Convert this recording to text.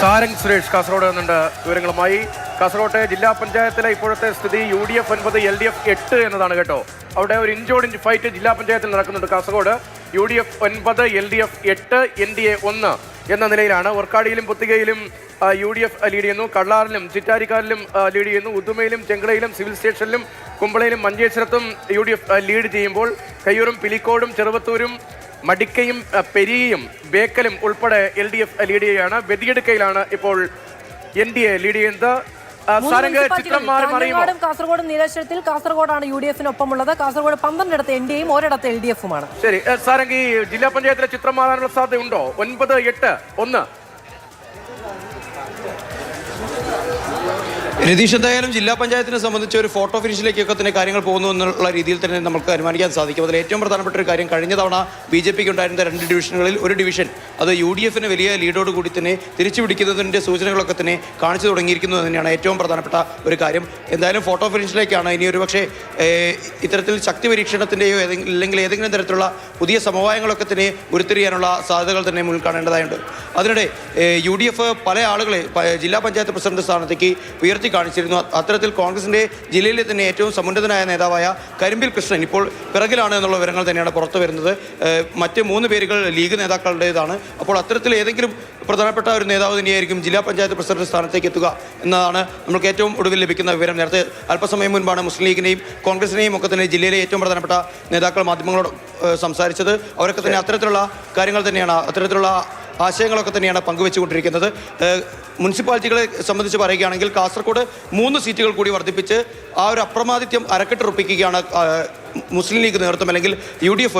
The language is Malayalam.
സാരംഗ് സുരേഷ് കാസർഗോഡ് നിന്നുണ്ട് വിവരങ്ങളുമായി. കാസർഗോട്ടെ ജില്ലാ പഞ്ചായത്തിലെ ഇപ്പോഴത്തെ സ്ഥിതി യു ഡി എഫ് ഒൻപത് എൽ ഡി എഫ് എട്ട് എന്നതാണ് കേട്ടോ. അവിടെ ഒരു ഇഞ്ചോട് ഇഞ്ച് ഫൈറ്റ് ജില്ലാ പഞ്ചായത്തിൽ നടക്കുന്നുണ്ട് കാസർഗോഡ്. യു ഡി എഫ് ഒൻപത് എൽ ഡി എഫ് എട്ട് എൻ ഡി എ ഒന്ന് എന്ന നിലയിലാണ്. ഒർക്കാടിയിലും പുത്തികയിലും യു ഡി എഫ് ലീഡ് ചെയ്യുന്നു. കള്ളാറിലും ചിറ്റാരിക്കാലിലും ലീഡ് ചെയ്യുന്നു. ഉദുമയിലും ചെങ്കളയിലും സിവിൽ സ്റ്റേഷനിലും കുമ്പളയിലും മഞ്ചേശ്വരത്തും യു ഡി എഫ് ലീഡ് ചെയ്യുമ്പോൾ കയ്യൂരും പിലിക്കോടും ചെറുവത്തൂരും മടിക്കയും പെരിയയും ബേക്കലും ഉൾപ്പെടെ എൽ ഡി എഫ് ലീഡ് ചെയ്യുകയാണ് വെതിയെടുക്കയിലാണ് ഇപ്പോൾ എൻ ഡി എ ലീഡ് ചെയ്യുന്നത് ും കാസർഗോഡും നീലേശ്വരത്തിൽ കാസർഗോഡാണ് യു ഡി എഫിനൊപ്പമുള്ളത് കാസർഗോഡ് പന്ത്രണ്ടിടത്ത് എൻ ഡി എയും ഒരിടത്ത് എൽ ഡി എഫുമാണ് ശരി സാരംഗ് ജില്ലാ പഞ്ചായത്തിലെ ചിത്രം മാറാനുള്ള സാധ്യതയുണ്ടോ? ഒൻപത് എട്ട് ഒന്ന് രതീഷ് എന്തായാലും ജില്ലാ പഞ്ചായത്തിനെ സംബന്ധിച്ച് ഒരു ഫോട്ടോ ഫിനിഷിലേക്കൊക്കെ തന്നെ കാര്യങ്ങൾ പോകുന്നു എന്നുള്ള രീതിയിൽ തന്നെ നമുക്ക് അനുമാനിക്കാൻ സാധിക്കും. അതിൽ ഏറ്റവും പ്രധാനപ്പെട്ട ഒരു കാര്യം കഴിഞ്ഞ തവണ ബി ജെ പിക്ക് ഉണ്ടായിരുന്ന രണ്ട് ഡിവിഷനുകളിൽ ഒരു ഡിവിഷൻ അത് യു ഡി എഫിന് വലിയ ലീഡോട് കൂടി തന്നെ തിരിച്ചു പിടിക്കുന്നതിന്റെ സൂചനകളൊക്കെ തന്നെ കാണിച്ചു തുടങ്ങിയിരിക്കുന്നു തന്നെയാണ് ഏറ്റവും പ്രധാനപ്പെട്ട ഒരു കാര്യം. എന്തായാലും ഫോട്ടോ ഫിനിഷിലേക്കാണ് ഇനി ഒരു പക്ഷേ ഇത്തരത്തിൽ ശക്തി പരീക്ഷണത്തിന്റെയോ ഏതെങ്കിലും അല്ലെങ്കിൽ ഏതെങ്കിലും തരത്തിലുള്ള പുതിയ സമവായങ്ങളൊക്കെ തന്നെ ഉരുത്തിരിയാനുള്ള സാധ്യതകൾ തന്നെ മുന്നിൽ കാണേണ്ടതായുണ്ട്. അതിനിടെ യു ഡി എഫ് പല ആളുകളെ ജില്ലാ പഞ്ചായത്ത് പ്രസിഡന്റ് സ്ഥാനത്തേക്ക് ഉയർത്തി കാണിച്ചിരുന്നു. അത്തരത്തിൽ കോൺഗ്രസിന്റെ ജില്ലയിലെ തന്നെ ഏറ്റവും സമുന്നതനായ നേതാവായ കരിമ്പിൽ കൃഷ്ണൻ ഇപ്പോൾ പിറകിലാണ് എന്നുള്ള വിവരങ്ങൾ തന്നെയാണ് പുറത്തു വരുന്നത്. മറ്റ് മൂന്ന് പേരുകൾ ലീഗ് നേതാക്കളുടേതാണ്. അപ്പോൾ അത്തരത്തിൽ ഏതെങ്കിലും പ്രധാനപ്പെട്ട ഒരു നേതാവ് തന്നെയായിരിക്കും ജില്ലാ പഞ്ചായത്ത് പ്രസിഡന്റ് സ്ഥാനത്തേക്ക് എത്തുക എന്നതാണ് നമുക്ക് ഏറ്റവും ഒടുവിൽ ലഭിക്കുന്ന വിവരം. നേരത്തെ അല്പസമയം മുൻപാണ് മുസ്ലിം ലീഗിനെയും കോൺഗ്രസിനെയും ഒക്കെ തന്നെ ജില്ലയിലെ ഏറ്റവും പ്രധാനപ്പെട്ട നേതാക്കൾ മാധ്യമങ്ങളോട് സംസാരിച്ചത്. അവരൊക്കെ തന്നെ അത്തരത്തിലുള്ള കാര്യങ്ങൾ തന്നെയാണ്. അത്തരത്തിലുള്ള ആശയങ്ങളൊക്കെ തന്നെയാണ് പങ്കുവെച്ചുകൊണ്ടിരിക്കുന്നത്. മുനിസിപ്പാലിറ്റികളെ സംബന്ധിച്ച് പറയുകയാണെങ്കിൽ കാസർഗോഡ് മൂന്ന് സീറ്റുകൾ കൂടി വർദ്ധിപ്പിച്ച് ആ ഒരു അപ്രമാദിത്യം അരക്കെട്ടുറപ്പിക്കുകയാണ് മുസ്ലിം ലീഗ് നേതൃത്വം അല്ലെങ്കിൽ യു ഡി എഫ്